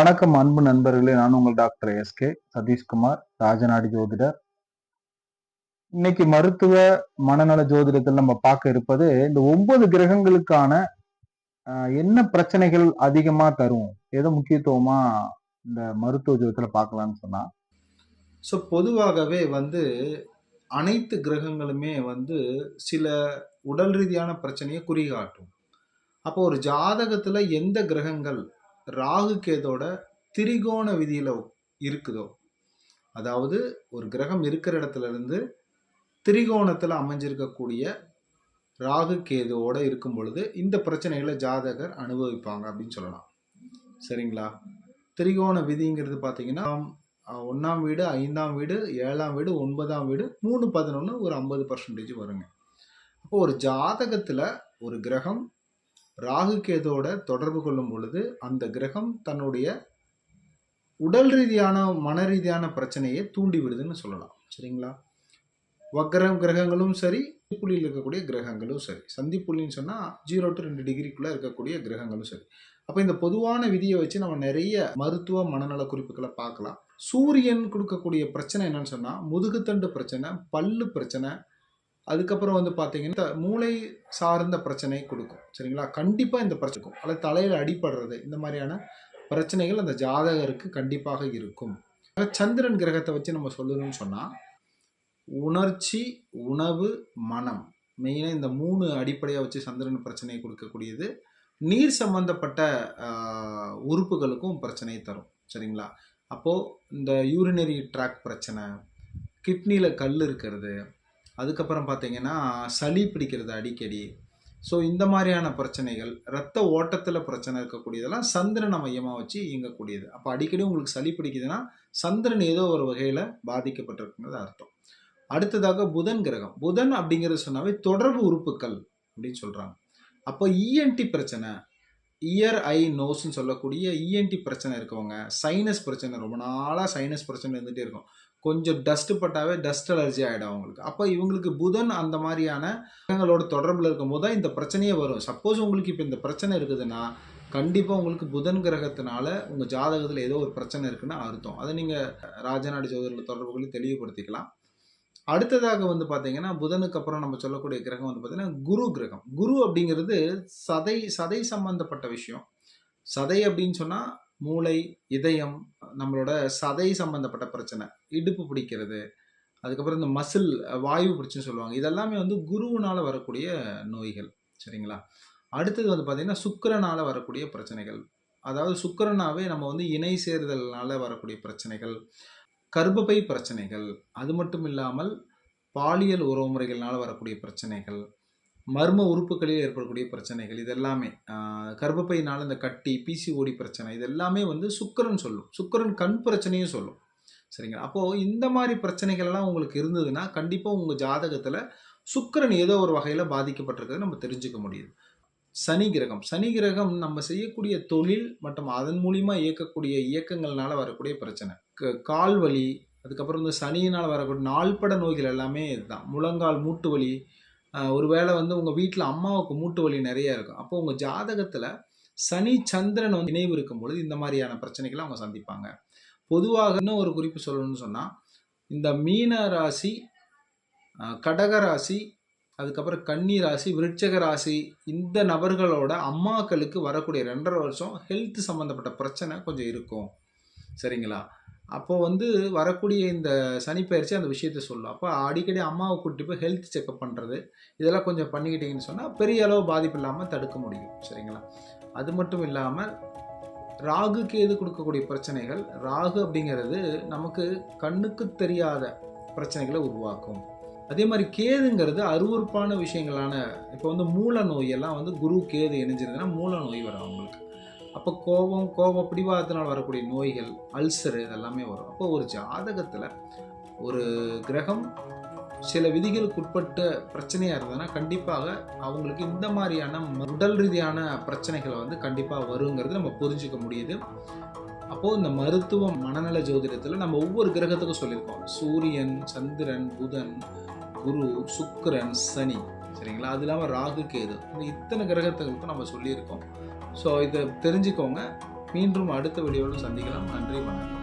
வணக்கம் அன்பு நண்பர்களே. நான் உங்கள் டாக்டர் எஸ்கே சதீஷ்குமார் ராஜநாடி ஜோதிடர். இன்னைக்கு மருத்துவ மனநல ஜோதிடத்தில் நம்ம பார்க்க இருப்பது இந்த ஒன்பது கிரகங்களுக்கான என்ன பிரச்சனைகள் அதிகமா தரும்? எதை முக்கியத்துவமா இந்த மருத்துவ ஜோதிடத்தில் பார்க்கலாம்னு சொன்னா? ஸோ பொதுவாகவே வந்து அனைத்து கிரகங்களுமே வந்து சில உடல் ரீதியான பிரச்சனையை குறிகாட்டும். அப்போ ஒரு ஜாதகத்தில் எந்த கிரகங்கள் ராகு கேதோட திரிகோண விதியில் இருக்குதோ? அதாவது ஒரு கிரகம் இருக்கிற இடத்துல இருந்து திரிகோணத்தில் அமைஞ்சிருக்கக்கூடிய ராகு கேதுவோட இருக்கும் பொழுது இந்த பிரச்சனைகளை ஜாதகர் அனுபவிப்பாங்க அப்படின்னு சொல்லலாம். சரிங்களா? திரிகோண விதிங்கிறது பார்த்தீங்கன்னா ஒன்றாம் வீடு ஐந்தாம் வீடு ஏழாம் வீடு ஒன்பதாம் வீடு மூணு பதினொன்று ஒரு ஐம்பது பர்சன்டேஜ் வருங்க. அப்போ ஒரு ஜாதகத்தில் ஒரு கிரகம் ராகு கேதோட தொடர்பு கொள்ளும் பொழுது அந்த கிரகம் தன்னுடைய உடல் ரீதியான மன ரீதியான பிரச்சனையை தூண்டி விடுதுன்னு சொல்லலாம். சரிங்களா? வக்ரம் கிரகங்களும் சரி புள்ளியில் இருக்கக்கூடிய கிரகங்களும் சரி. சந்திப்புள்ளின்னு சொன்னால் ஜீரோ டு ரெண்டு டிகிரிக்குள்ளே இருக்கக்கூடிய கிரகங்களும் சரி. அப்போ இந்த பொதுவான விதியை வச்சு நம்ம நிறைய மருத்துவ மனநல குறிப்புகளை பார்க்கலாம். சூரியன் கொடுக்கக்கூடிய பிரச்சனை என்னன்னு சொன்னால் முதுகுத்தண்டு பிரச்சனை பல்லு பிரச்சனை அதுக்கப்புறம் வந்து பார்த்தீங்கன்னா மூளை சார்ந்த பிரச்சனை கொடுக்கும். சரிங்களா? கண்டிப்பாக இந்த பிரச்சனைக்கும் அல்லது தலையில் அடிபடுறது இந்த மாதிரியான பிரச்சனைகள் அந்த ஜாதகருக்கு கண்டிப்பாக இருக்கும். சந்திரன் கிரகத்தை வச்சு நம்ம சொல்லணும்னு சொன்னால் உணர்ச்சி உணவு மனம். மெயினாக இந்த மூணு அடிப்படையாக வச்சு சந்திரன் பிரச்சனையை கொடுக்கக்கூடியது நீர் சம்பந்தப்பட்ட உறுப்புகளுக்கும் பிரச்சனையை தரும். சரிங்களா? அப்போது இந்த யூரினரி ட்ராக் பிரச்சனை கிட்னியில் கல் இருக்கிறது அதுக்கப்புறம் பார்த்தீங்கன்னா சளி பிடிக்கிறது அடிக்கடி. ஸோ இந்த மாதிரியான பிரச்சனைகள் ரத்த ஓட்டத்தில் பிரச்சனை இருக்கக்கூடியதெல்லாம் சந்திரனை மையமாக வச்சு இயங்கக்கூடியது. அப்போ அடிக்கடி உங்களுக்கு சளி பிடிக்குதுன்னா சந்திரன் ஏதோ ஒரு வகையில் பாதிக்கப்பட்டிருக்குங்கிறது அர்த்தம். அடுத்ததாக புதன் கிரகம். புதன் அப்படிங்கிறது சொன்னாவே தொடர்பு உறுப்புகள் அப்படின்னு சொல்கிறாங்க அப்போ இஎன்டி பிரச்சனை இயர் ஐ நோஸ்ன்னு சொல்லக்கூடிய இஎன்டி பிரச்சனை இருக்கவங்க சைனஸ் பிரச்சனை ரொம்ப நாளாக சைனஸ் பிரச்சனை இருந்துகிட்டே இருக்கும். கொஞ்சம் டஸ்ட் பட்டாவே டஸ்ட் அலர்ஜி ஆகிடும் அவங்களுக்கு. அப்போ இவங்களுக்கு புதன் அந்த மாதிரியான கிரகங்களோட தொடர்பில் இருக்கும்போது தான் இந்த பிரச்சனையே வரும். சப்போஸ் உங்களுக்கு இப்போ இந்த பிரச்சனை இருக்குதுன்னா கண்டிப்பாக உங்களுக்கு புதன் கிரகத்தினால உங்கள் ஜாதகத்தில் ஏதோ ஒரு பிரச்சனை இருக்குன்னு அர்த்தம். அதை நீங்கள் ராஜநாடி ஜோதிடர்கள் தொடர்புகளையும் தெளிவுபடுத்திக்கலாம். அடுத்ததாக வந்து பார்த்தீங்கன்னா புதனுக்கு அப்புறம் நம்ம சொல்லக்கூடிய கிரகம் வந்து பார்த்தீங்கன்னா குரு கிரகம். குரு அப்படிங்கிறது சதை சதை சம்பந்தப்பட்ட விஷயம். சதை அப்படின்னு சொன்னால் மூளை இதயம் நம்மளோட சதை சம்பந்தப்பட்ட பிரச்சனை இடுப்பு பிடிக்கிறது அதுக்கப்புறம் இந்த மசில் வாயு பிடிச்சுன்னு சொல்லுவாங்க. இதெல்லாமே வந்து குருவினால் வரக்கூடிய நோய்கள். சரிங்களா? அடுத்தது வந்து பார்த்திங்கன்னா சுக்கரனால் வரக்கூடிய பிரச்சனைகள். அதாவது சுக்கிரனாவே நம்ம வந்து இணை சேர்தல்னால வரக்கூடிய பிரச்சனைகள். கர்ப்பப்பை பிரச்சனைகள் அது மட்டும் இல்லாமல் பாலியல் உறவுமுறைகள்னால் வரக்கூடிய பிரச்சனைகள் மர்ம உறுப்புகளில் ஏற்படக்கூடிய பிரச்சனைகள் இது எல்லாமே இந்த கட்டி பிசிஓடி பிரச்சனை இது எல்லாமே வந்து சுக்கிரன் சொல்லும். சுக்கிரன் கண் பிரச்சனையும் சொல்லும். சரிங்களா? அப்போது இந்த மாதிரி பிரச்சனைகள் எல்லாம் உங்களுக்கு இருந்ததுன்னா கண்டிப்பாக உங்கள் ஜாதகத்தில் சுக்கிரன் ஏதோ ஒரு வகையில் பாதிக்கப்பட்டிருக்கிறது நம்ம தெரிஞ்சுக்க முடியுது. சனி கிரகம். சனி கிரகம் நம்ம செய்யக்கூடிய தொழில் மற்றும் அதன் மூலிமா இயக்கக்கூடிய இயக்கங்கள்னால வரக்கூடிய பிரச்சனை. க- கால் வலி அதுக்கப்புறம் இந்த சனியினால் வரக்கூடிய நாள்பட நோய்கள் எல்லாமே இதுதான். முழங்கால் மூட்டு வலி ஒருவேளை வந்து உங்கள் வீட்டில் அம்மாவுக்கு மூட்டு வலி நிறைய இருக்கும். அப்போ உங்கள் ஜாதகத்தில் சனி சந்திரன் வந்து நினைவு இருக்கும் பொழுது இந்த மாதிரியான பிரச்சனைகளை அவங்க சந்திப்பாங்க. பொதுவாக இன்னும் ஒரு குறிப்பு சொல்லணும்னு சொன்னால் இந்த மீன ராசி கடக ராசி அதுக்கப்புறம் கன்னி ராசி விருட்சக ராசி இந்த நபர்களோட அம்மாக்களுக்கு வரக்கூடிய ரெண்டரை வருஷம் ஹெல்த் சம்மந்தப்பட்ட பிரச்சனை கொஞ்சம் இருக்கும். சரிங்களா? அப்போது வந்து வரக்கூடிய இந்த சனிப்பயிற்சி அந்த விஷயத்த சொல்லும். அப்போ அடிக்கடி அம்மாவை கூட்டிட்டு போய் ஹெல்த் செக்அப் பண்ணுறது இதெல்லாம் கொஞ்சம் பண்ணிக்கிட்டீங்கன்னு சொன்னால் பெரிய அளவு பாதிப்பு இல்லாமல் தடுக்க முடியும். சரிங்களா? அது மட்டும் இல்லாமல் ராகு கேது கொடுக்கக்கூடிய பிரச்சனைகள்? ராகு அப்படிங்கிறது நமக்கு கண்ணுக்கு தெரியாத பிரச்சனைகளை உருவாக்கும். அதே மாதிரி கேதுங்கிறது அருவருப்பான விஷயங்களான இப்போ வந்து மூல நோயெல்லாம் வந்து குரு கேது இணைஞ்சிருந்ததுன்னா மூல நோய் வரும் அவங்களுக்கு. அப்போ கோபம் கோப பிடிவாதத்தினால் வரக்கூடிய நோய்கள் அல்சரு இதெல்லாமே வரும். அப்போ ஒரு ஜாதகத்தில் ஒரு கிரகம் சில விதிகளுக்கு உட்பட்ட பிரச்சனையாக இருந்ததுன்னா கண்டிப்பாக அவங்களுக்கு இந்த மாதிரியான உடல் ரீதியான பிரச்சனைகளை வந்து கண்டிப்பாக வருங்கிறது நம்ம புரிஞ்சுக்க முடியுது. அப்போது இந்த மருத்துவ மனநல ஜோதிடத்தில் நம்ம ஒவ்வொரு கிரகத்துக்கும் சொல்லியிருக்கோம். சூரியன் சந்திரன் புதன் குரு சுக்கரன் சனி. சரிங்களா? அது இல்லாமல் ராகு கேது. இந்த இத்தனை கிரகத்துக்கும் நம்ம சொல்லியிருக்கோம். ஸோ இதை தெரிஞ்சுக்கோங்க. மீண்டும் அடுத்த வீடியோவில் சந்திக்கலாம். நன்றி வணக்கம்.